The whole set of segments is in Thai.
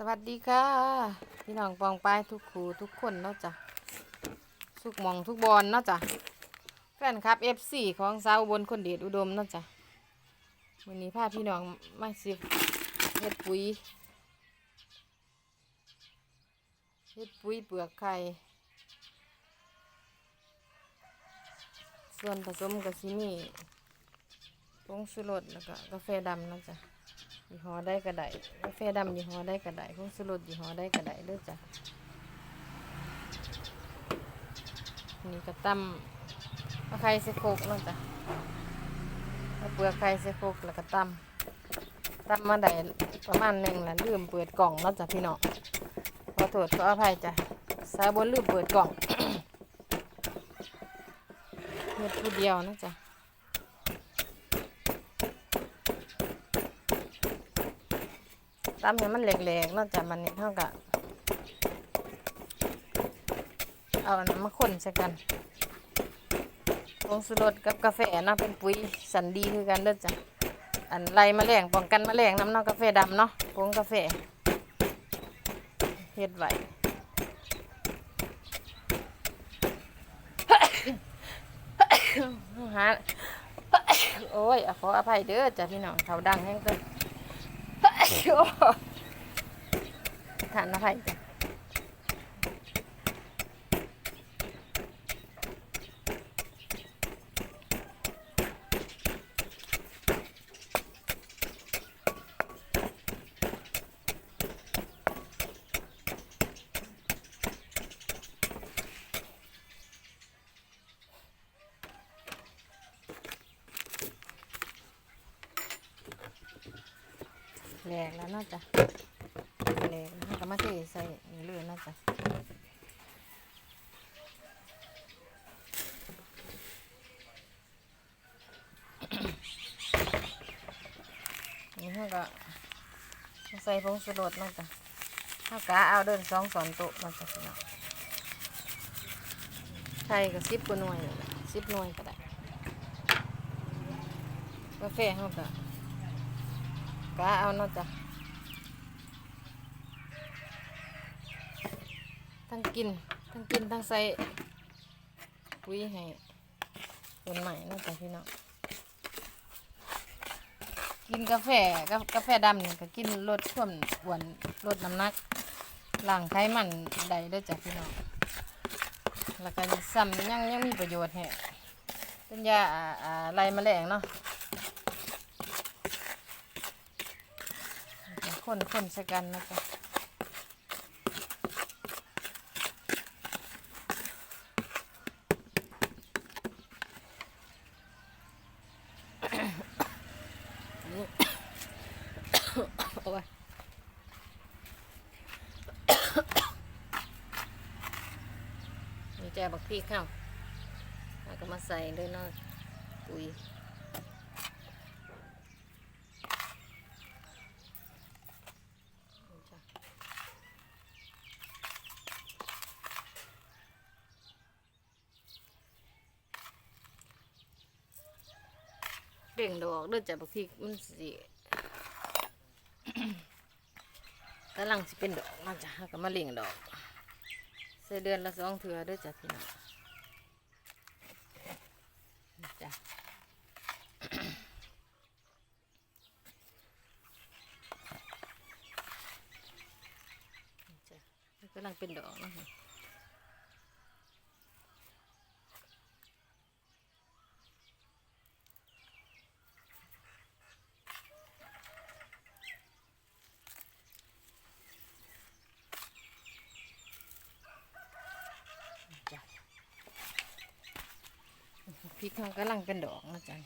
สวัสดีค่ะ พี่น้องปองปายทุกครูทุกคนเนาะจ้ะทุกหมองทุกบอลเนาะจ้ะแฟนคลับ FC ของสาวบนคนเดชอุดมเนาะจ้ะวันนี้พาพี่น้องมาสิเฮ็ดปุ๋ยเฮ็ดปุ๋ยเปลือกไข่ส่วนผสมก็สิมีผงชูรสแล้วก็กาแฟดำเนาะจ้ะ ยี่ห้อได้ก็ไดกาแฟดำยี่ห้อได้ก็ได้ผงสรุดยี่ห้อได้ก็ไดเด้อจ้ะนี่ก็ตำมะไข่ใส่โคกเนาะจ้ะเอาเปลือกไข่ใส่โคกแล้วก็ตำตำมาได้ประมาณหนึ่งแล้วลืมเปิดกล่องเนาะจ้ะพี่น้องขอโทษขออภัยจ้ะสายบนลืมเปิดกล่องเฮ็ดผู้เดียวนาะจ้ะ ตำให้มันแหลกๆนอกจากมันนี่เท่ากับเอาอันนั้นมาคนใส่กันผงสุรสกับกาแฟเนาะเป็นปุ๋ยสันดีคือกันเด้อจ้ะอันไล่แมลงป้องกันแมลงน้ำนาะกาแฟดำเนาะผงกาแฟเฮ็ดไว้หาโอ้ยขออภัยเด้อจ้ะพี่น้องเขาดังแห้งเกิน ทานอภัยจ้ะ แหลกแล้วเนาจะแหลกแล้วก็มาเทใส่นี่เลยเนาจะนี่เขาก็ใส่ผงชูรสเนาะจ้ะเขากะเอาเดินสองสอนโต๊ะเนาะจ้ะพี่น้องไทยก็สิบกว่าหน่วยเลยสิบหน่วยก็ได้กาแฟเขาก็ กะเอาเนาะจ้ะทั้งกิน ทั้งกิน ทั้งใส่ปุ๋ยให้ต้นใหม่เนาะจ๊ะพี่น้องกินกาแฟกับกาแฟดำเนี่ยก็กินลดความอ้วนลดน้ำหนักหล้างไขมันได้ด้วยจ้ะพี่น้องแล้วก็ซ้ำยังยังมีประโยชน์แฮะเป็นยาอ่าอ่าไล่แมลงเนาะ คนคนใส่กันนะจ๊ะโอ้ยนี่แจบักพริกเข้าแล้วก็มาใส่ด้วยเนาะปุ๋ยนี่จ้ะ เบ่งดอกเด้วยจ้ะบักพริกมันสิกำลังสิเป็นดอกเนาะจ้ะแล้วก็มาเลี้ยงดอกใส่เดือนละสองเถือเด้วยจ้ะพี่น้องนี่จ้ะ นี่จ้ะมันกำลังเป็นดอกเนาะจ้ะ พริกเขากำลังเป็นดอกนะจ้ะ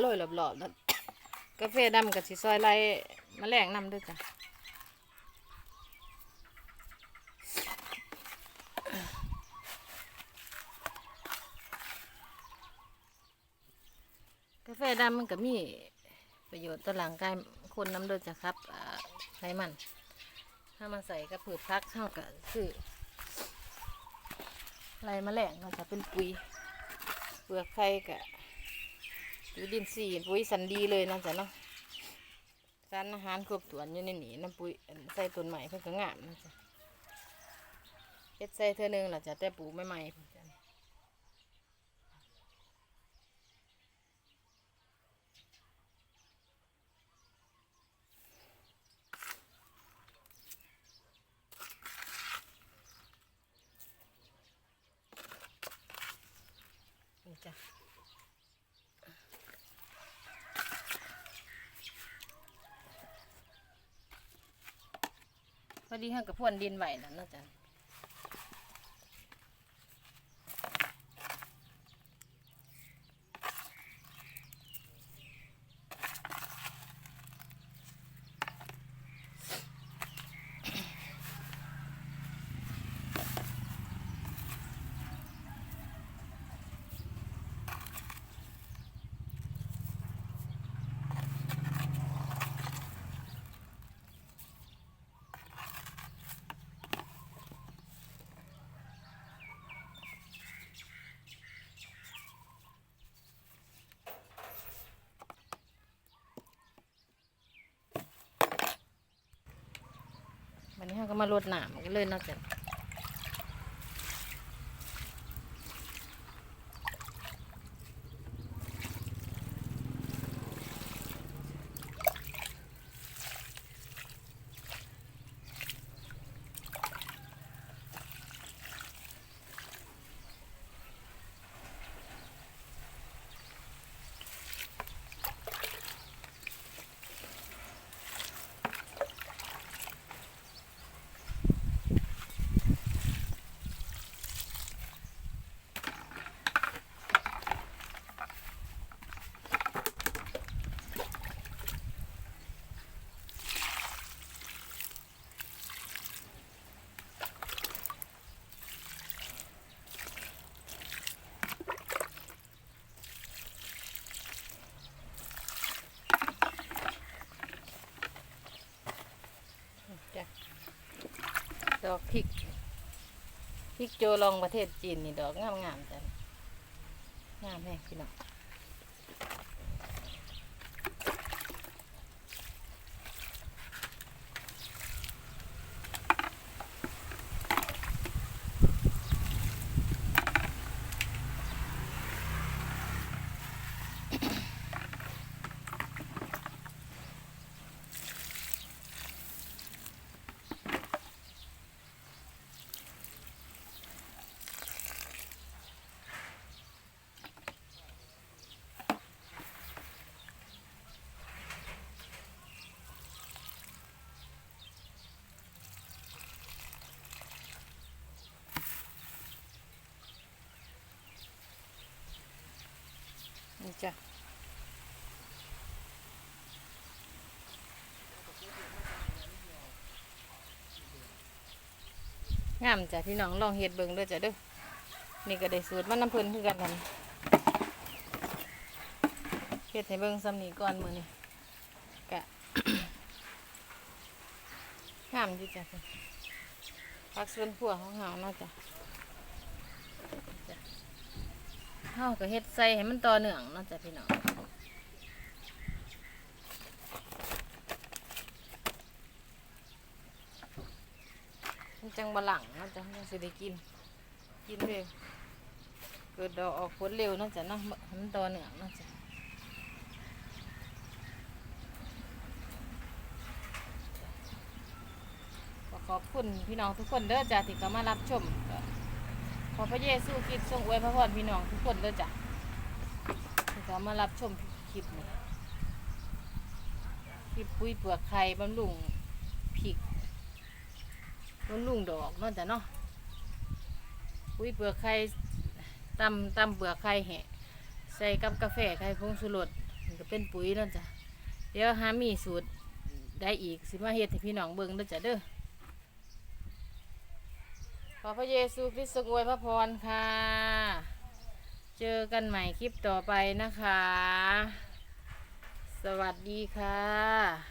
โรยรอบๆแล้วกาแฟดำกับสีซอยไล่แมลงนำด้วยจ้ะ แฟดำมันก็มีประโยชน์ต่อร่างกายคนน้ำดือดจะครับไขมัน ถ้ามาใส่กระผือพักเท่ากับคือไรแมลงก็จะเป็นปุ๋ยเปลือกไข่กับปุ๋ยดินทรีปุ๋ยสันดีเลยนะจ๊ะเนาะสารอาหารครบถ้วนอยู่ในนี้น้ำปุ๋ยใส่ต้นใหม่เพื่อก็งามเนะจ๊ะเฮ็ดใส่เท่อหนึงล่ะจ้ะแต่ปลูกใหม่ๆ จ้ะพอดีห้างกับพ่วนดินไหวนั่นนะจ๊ะวันนี้ห้าก มารดน้ำกันเลยเนาะจ๊ะ จ้ะดอกพริกพริกโจลองประเทศจีนนี่ดอกงามๆจ้ะงามแห้งพี่น้อง นี่จ้ะงามจ้ะพี่น้องลองเฮ็ดเบิ่งด้อจ้ะเด้อนี่ก็ได้สูตรมันน้ำเพลินคือกันนั่นเฮ็ดให้เบิ่งซ้ำนี้ก่อนมือนี้กะงามดีจ้ะพักส่วนครัวของเฮาเนาะจ้ะ เฮาก็เฮ็ดใส่ให้มันต่อเนื่องเนาะจ้ะพี่น้องมันจังบะหลังเนาะจ้ะมันจังสิได้กิน กินเร็วเกิดดอกออกผลเร็วเนาะจ้ะเนาะมันต่อเนื่องเนาะจ้ะขอบคุณพี่น้องทุกคนเด้อจ้ะที่เข้ามารับชมก็ อพระเยซูคริสต์ทรงอวยพระพรพี่น้องทุกคนเลยจ้ะที่เขามารับชมคลิปนี้คลิปปุ้ยเปลือกไข่บำรุงผิกบำรุงดอกเนาะจ้ะเนาะปุ้ยเปลือกไข่ตำตำเปลือกไข่แหะใส่กับกาแฟไข่พงสุรสมันก็เป็นปุ๋ยเนาะจ้ะเดี๋ยวหามีสูตรได้อีกสิมาเฮ็ดให้พี่น้องเบิ่งเด้อจ้ะเด้อ ขอพระเยซูคริสต์ทรงอวยพระพรค่ะ เจอกันใหม่คลิปต่อไปนะคะ สวัสดีค่ะ